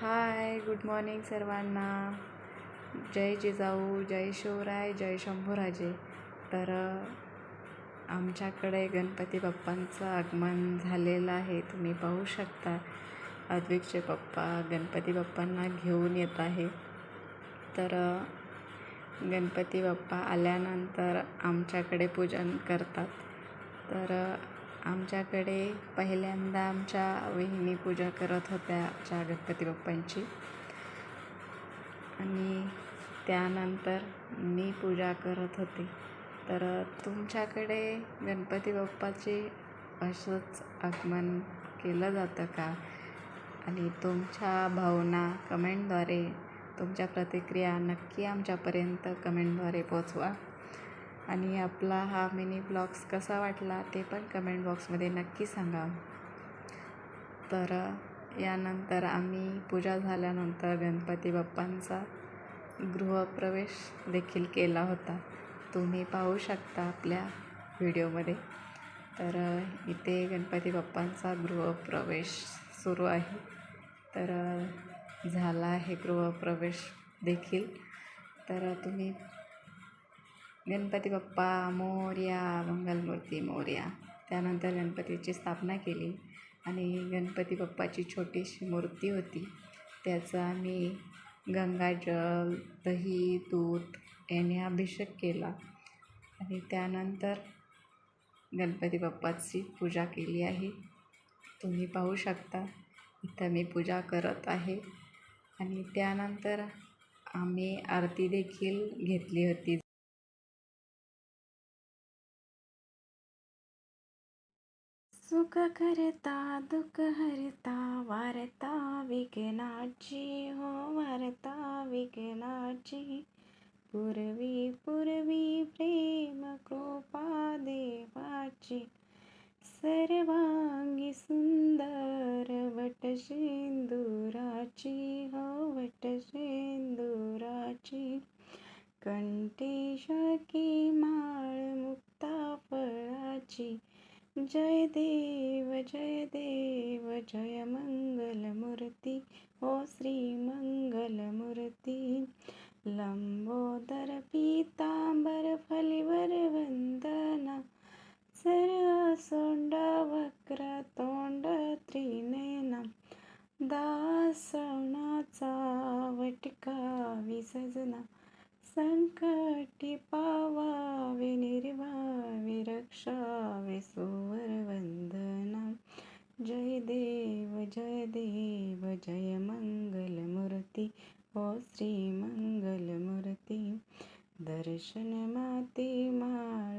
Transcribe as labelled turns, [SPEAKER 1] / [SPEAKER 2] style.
[SPEAKER 1] Hi good morning सर्वांना. जय जिजाऊ जय शिवराय जय शंभूराजे. तर आमच्याकडे गणपती बाप्पांचं आगमन झालेलं आहे. तुम्ही पाहू शकता. अद्विकचे पप्पा गणपती बाप्पांना घेऊन येत आहे. तर गणपती बाप्पा आल्यानंतर आमच्याकडे पूजन करतात. तर आमच्याकडे पहिल्यांदा आमच्या वहिनी पूजा करत होत्या आमच्या गणपती बाप्पांची. आणि त्यानंतर मी पूजा करत होते. तर तुमच्याकडे गणपती बाप्पाचे असंच आगमन केलं जातं का? आणि तुमच्या भावना कमेंटद्वारे तुमच्या प्रतिक्रिया नक्की आमच्यापर्यंत कमेंटद्वारे पोचवा. आणि आपला हा मिनी ब्लॉग्स कसा वाटला ते पण कमेंट बॉक्समध्ये नक्की सांगा. तर यानंतर आम्ही पूजा झाल्यानंतर गणपती बाप्पांचा गृहप्रवेश देखील केला होता. तुम्ही पाहू शकता आपल्या व्हिडिओमध्ये. तर इथे गणपती बाप्पांचा गृहप्रवेश सुरू आहे. तर झाला आहे गृहप्रवेश देखील. तर तुम्ही गणपती बाप्पा मोर्या मंगलमूर्ती मोर्या. त्यानंतर गणपतीची स्थापना केली आणि गणपती बाप्पाची छोटीशी मूर्ती होती. त्याचा मी गंगाजल दही दूध याने अभिषेक केला. आणि त्यानंतर गणपती बाप्पाची पूजा केली आहे. तुम्ही पाहू शकता इथं मी पूजा करत आहे. आणि त्यानंतर आम्ही आरती देखील घेतली होती. सुख करता दुःख हरता वारता विघ्नाची हो वारता विघ्नाची. पूर्वी पूर्वी प्रेम कृपा देवाची. सर्वांगी सुंदर वट शेंदुराची हो वट शेंदुराची. कंठेशाकी माळ मुक्ता फळाची. जय देव जय देव जय मंगलमूर्ती हो श्री मंगलमूर्ती। लंबोदर पीतांबर फलिवर वंदना सर सोंड वक्र तोंड त्रिनयना दासवनाचा वटका विसजना संकटी पावावे निर्वावे रक्षावे सुवरवंदना जय देव जय देव मंगलमूर्ती ओ श्री मंगलमूर्ती दर्शन माते माळ